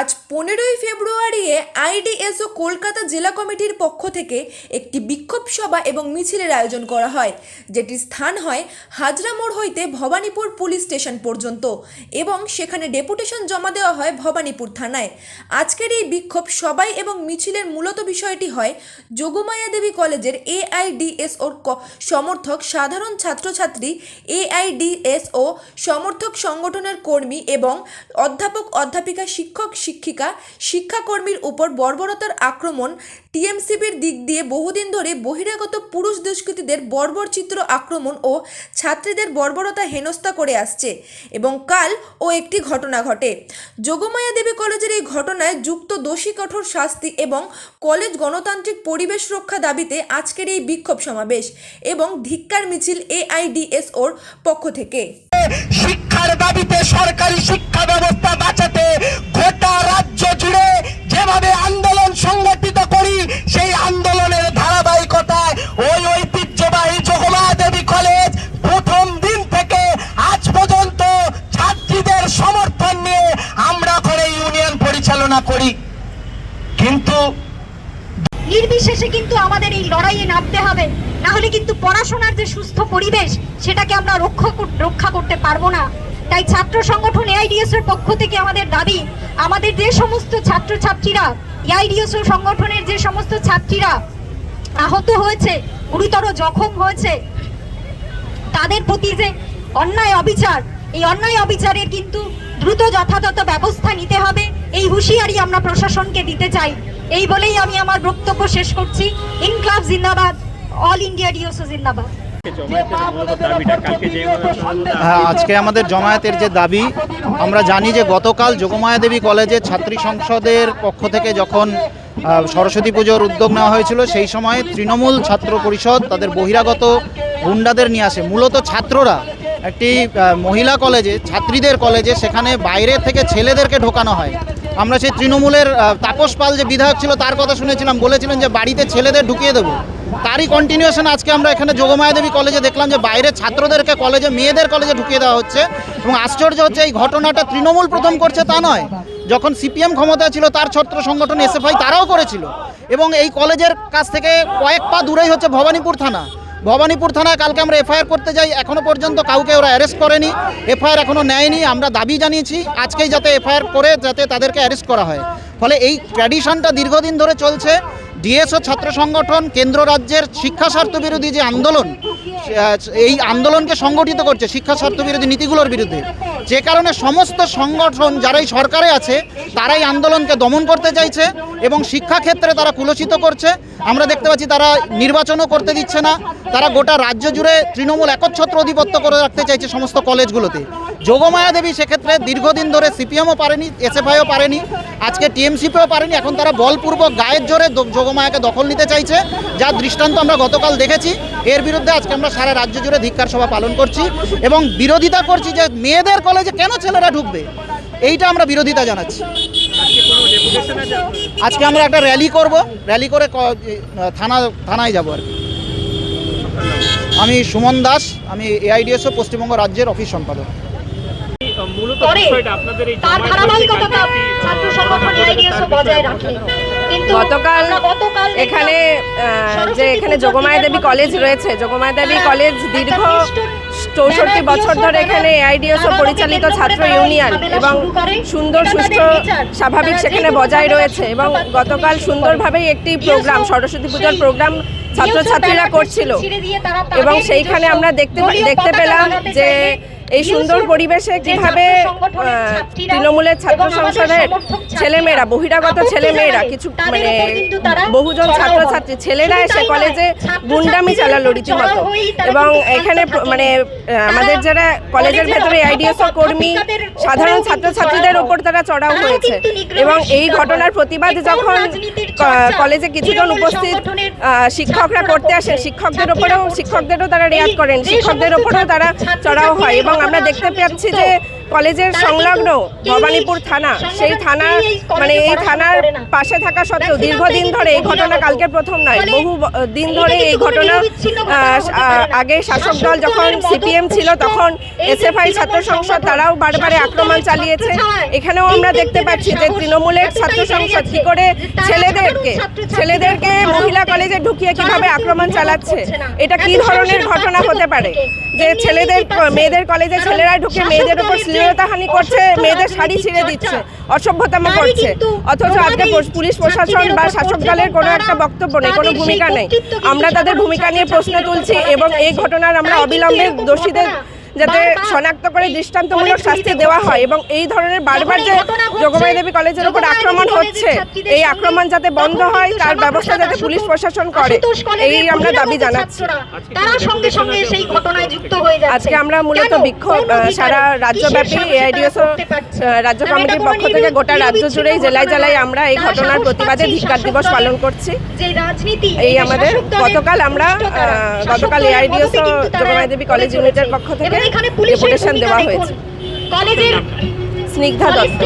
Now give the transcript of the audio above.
আজ পনেরোই ফেব্রুয়ারি আইডিএসও কলকাতা জেলা কমিটির পক্ষ থেকে একটি বিক্ষোভ সভা এবং মিছিলের আয়োজন করা হয়, যেটির স্থান হয় হাজরা মোড় হইতে ভবানীপুর পুলিশ স্টেশন পর্যন্ত এবং সেখানে ডেপুটেশন জমা দেওয়া হয় ভবানীপুর থানায়। আজকের এই বিক্ষোভ সবাই এবং মিছিলের মূলত বিষয়টি হয় যোগমায়া দেবী কলেজের এআইডিএস ওর সমর্থক সাধারণ ছাত্রছাত্রী এআইডিএস ও সমর্থক সংগঠনের কর্মী এবং অধ্যাপক, অধ্যাপিকা, শিক্ষক শিক্ষিকা, শিক্ষাকর্মীর উপর বর্বরতার আক্রমণ টিএমসিবির দিক দিয়ে বহুদিন ধরে বহিরাগত পুরুষ দুষ্কৃতীদের বর্বর চিত্র আক্রমণ ও ছাত্রীদের বর্বরতা হেনস্থা করে আসছে এবং কাল ও একটি ঘটনা ঘটে। যোগমায়া দেবী কলেজের এই ঘটনায় যুক্ত দোষী কঠোর শাস্তি এবং কলেজ গণতান্ত্রিক পরিবেশ রক্ষা দাবিতে আজকের এই বিক্ষোভ সমাবেশ এবং ধিক্কার মিছিল এআইডিএস ওর পক্ষ থেকে। শিক্ষার দাবিতে সরকারি শিক্ষা ব্যবস্থা বাঁচাতে গোটা রাজ্য জুড়ে যেভাবে আন্দোলন সংগঠিত করি সেই আন্দোলনের ধারাবাহিকতায় ওই ঐতিহ্যবাহী যোগমা দেবী কলেজ প্রথম দিন থেকে আজ পর্যন্ত ছাত্রীদের সমর্থন নিয়ে আমরা করে ইউনিয়ন পরিচালনা করি কিন্তু নির্বিশেষে কিন্তু আমাদের এই লড়াইয়ে নামতে হবে। না হলে কিন্তু পড়াশোনার যে সুস্থ পরিবেশ, সেটাকে আমরা রক্ষা রক্ষা করতে পারব না। তাই ছাত্র সংগঠন এআইডিএস এর পক্ষ থেকে আমাদের দাবি, আমাদের যে সমস্ত ছাত্রছাত্রীরা এআইডিএস সংগঠনের যে সমস্ত ছাত্রীরা আহত হয়েছে, গুরুতর জখম হয়েছে, তাদের প্রতি যে অন্যায় অবিচার, এই অন্যায় অবিচারের কিন্তু দ্রুত যথাযথ ব্যবস্থা নিতে হবে। এই হুঁশিয়ারি আমরা প্রশাসনকে দিতে চাই। এই বলেই আমি আমার বক্তব্য শেষ করছি। ইনক্লাব জিন্দাবাদ অল ইন্ডিয়া ডিওসো জিন্দাবাদ। হ্যাঁ আজকে আমাদের জমায়েতের যে দাবি আমরা জানি যে গতকাল যোগমায়া দেবী কলেজে ছাত্রী সংসদের পক্ষ থেকে যখন সরস্বতী পুজোর উদ্যোগ নেওয়া হয়েছিল সেই সময় তৃণমূল ছাত্র পরিষদ তাদের বহিরাগত গুন্ডাদের নিয়ে আসে। মূলত ছাত্ররা একটি মহিলা কলেজে ছাত্রীদের কলেজে সেখানে বাইরে থেকে ছেলেদেরকে ঢোকানো হয়। আমরা সেই তৃণমূলের তাপস পাল যে বিধায়ক ছিল তার কথা শুনেছিলাম। বলেছিলেন যে বাড়িতে ছেলেদের ঢুকিয়ে দেবো। তারই কন্টিনিউশন আজকে আমরা এখানে যোগমায়া দেবী কলেজে দেখলাম যে বাইরের ছাত্রদেরকে কলেজে মেয়েদের কলেজে ঢুকিয়ে দেওয়া হচ্ছে। এবং আশ্চর্য হচ্ছে এই ঘটনাটা তৃণমূল প্রথম করছে তা নয়। যখন সিপিএম ক্ষমতা ছিল, তার ছাত্র সংগঠন এসএফআই তারাও করেছিল। এবং এই কলেজের কাছ থেকে কয়েক পা দূরেই হচ্ছে ভবানীপুর থানা। ভবানীপুর থানায় কালকে আমরা এফআইআর করতে যাই। এখনও পর্যন্ত কাউকে ওরা অ্যারেস্ট করেনি। এফআইআর এখনও নেয়নি। আমরা দাবি জানিয়েছি আজকেই যাতে এফআইআর করে যাতে তাদেরকে অ্যারেস্ট করা হয়। ফলে এই ট্র্যাডিশনটা দীর্ঘদিন ধরে চলছে। ডিএসও ছাত্র সংগঠন, কেন্দ্র রাজ্যের শিক্ষা স্বার্থ বিরোধী যে আন্দোলন এই আন্দোলনকে সংগঠিত করছে শিক্ষা স্বার্থ বিরোধী নীতিগুলোর বিরুদ্ধে। যে কারণে সমস্ত সংগঠন যারাই সরকারে আছে, তারাই আন্দোলনকে দমন করতে চাইছে এবং শিক্ষাক্ষেত্রে তারা কুলসিত করছে। আমরা দেখতে পাচ্ছি তারা নির্বাচনও করতে দিচ্ছে না। তারা গোটা রাজ্য জুড়ে তৃণমূল একচ্ছত্র আধিপত্য করে রাখতে চাইছে সমস্ত কলেজগুলোতে। যোগমায়া দেবী সেক্ষেত্রে দীর্ঘদিন ধরে সিপিএমও পারেনি, এসএফআইও পারেনি, আজকে টিএমসিপিও পারেনি, এখন তারা বলপূর্বক গায়ের জোরে যোগমায়াকে দখল নিতে চাইছে, যার দৃষ্টান্ত আমরা গতকাল দেখেছি। এর বিরুদ্ধে আজকে আমরা সারা রাজ্য জুড়ে ধিক্কার সভা পালন করছি এবং বিরোধিতা করছি যে মেয়েদের কলেজে কেন ছেলেরা ঢুকবে, এইটা আমরা বিরোধিতা জানাচ্ছি। আজকে আমরা একটা র্যালি করব, র্যালি করে থানা, থানায় যাব আর কি। আমি সুমন দাস, আমি এআইডিএসও পশ্চিমবঙ্গ রাজ্যের অফিস সম্পাদক। করে তার ধারাবাহিকতা ছাত্র সংগঠন এআইডিএস বজায় রাখে গতকাল এখানে যে এখানে যোগমায়া দেবী কলেজ রয়েছে। যোগমায়া দেবী কলেজ দীর্ঘ চৌষট্টি বছর ধরে এখানে তারা আইডিএসও পরিচালিত ছাত্র ইউনিয়ন এবং সুন্দর সুষ্ঠু স্বাভাবিক সেখানে বজায় রয়েছে এবং গতকাল সুন্দরভাবেই একটি প্রোগ্রাম সরস্বতী পুজোর প্রোগ্রাম ছাত্রছাত্রীরা করছিল। এবং সেইখানে আমরা দেখতে দেখতে পেলাম যে এই সুন্দর পরিবেশে কীভাবে তৃণমূলের ছাত্র সংসদের ছেলেমেয়েরা বহিরাগত ছেলেমেয়েরা কিছু মানে বহুজন ছাত্রছাত্রী। ছেলেরা এসে কলেজে গুন্ডামি চালালো রীতিমতো। এবং এখানে মানে আমাদের যারা কলেজের ভেতরে আইডিএস অধ্যাপক কর্মী সাধারণ ছাত্রছাত্রীদের ওপর তারা চড়াও হয়েছে। এবং এই ঘটনার প্রতিবাদ যখন কলেজে কিছুজন উপস্থিত শিক্ষকরা করতে আসেন শিক্ষকদের ওপরেও শিক্ষকদেরও তারা রেয়াত করেন শিক্ষকদের ওপরেও তারা চড়াও হয় এবং আমরা দেখতে পাচ্ছি যে কলেজের সংলগ্ন ভবানীপুর থানা সেই থানার মানে এই থানার পাশে থাকা সত্ত্বেও দীর্ঘদিন ধরে এই ঘটনা কালকে প্রথম নয় বহু দিন ধরে এই ঘটনা আগে শাসক দল যখন সিপিএম ছিল তখন এসএফআই ছাত্র সংসদ তারাও বারবারে আক্রমণ চালিয়েছে। এখানেও আমরা দেখতে পাচ্ছি যে তৃণমূলের ছাত্র সংসদ কি করে ছেলেদেরকে ছেলেদেরকে মহিলা কলেজে ঢুকিয়ে কীভাবে আক্রমণ চালাচ্ছে? এটা কি ধরনের ঘটনা হতে পারে? যে ছেলেদের মেয়েদের কলেজে ছেলেরা ঢুকে মেয়েদের উপর শ্লীলতাহানি করছে মেয়েদের শাড়ি ছিঁড়ে দিচ্ছে অসভ্যতাম করছে। অথচ আজকে পুলিশ প্রশাসন বা শাসক দলের কোনো একটা বক্তব্য নেই কোনো ভূমিকা নেই। আমরা তাদের ভূমিকা নিয়ে প্রশ্ন তুলছি এবং এই ঘটনার আমরা অবিলম্বে দোষীদের যাতে শনাক্ত করে দৃষ্টান্তমূলক শাস্তি দেওয়া হয় এবং এই ধরনের বারবার যে যোগমায়া দেবী কলেজের উপর আক্রমণ হচ্ছে এই আক্রমণ যাতে বন্ধ হয় তার ব্যবস্থা যাতে পুলিশ প্রশাসন করে। এই আমরা দাবি জানাচ্ছি। তারা সঙ্গে সঙ্গে সেই ঘটনায় যুক্ত হয়ে যাচ্ছে। আজকে আমরা মূলত বিক্ষোভ সারা রাজ্যব্যাপী এআইডিএস রাজ্য কমিটির পক্ষ থেকে গোটা রাজ্য জুড়েই জেলায় জেলায় আমরা এই ঘটনার প্রতিবাদে ধিক্কার দিবস পালন করছি। এই আমাদের গতকাল আমরা গতকাল দলের এআইডিএস মদতে যোগমায়া দেবী কলেজ ইউনিটের পক্ষ থেকে এখানে পুলিশের ভূমিকা দেওয়া দেখুন। হয়েছে কলেজের স্নিগ্ধা দত্ত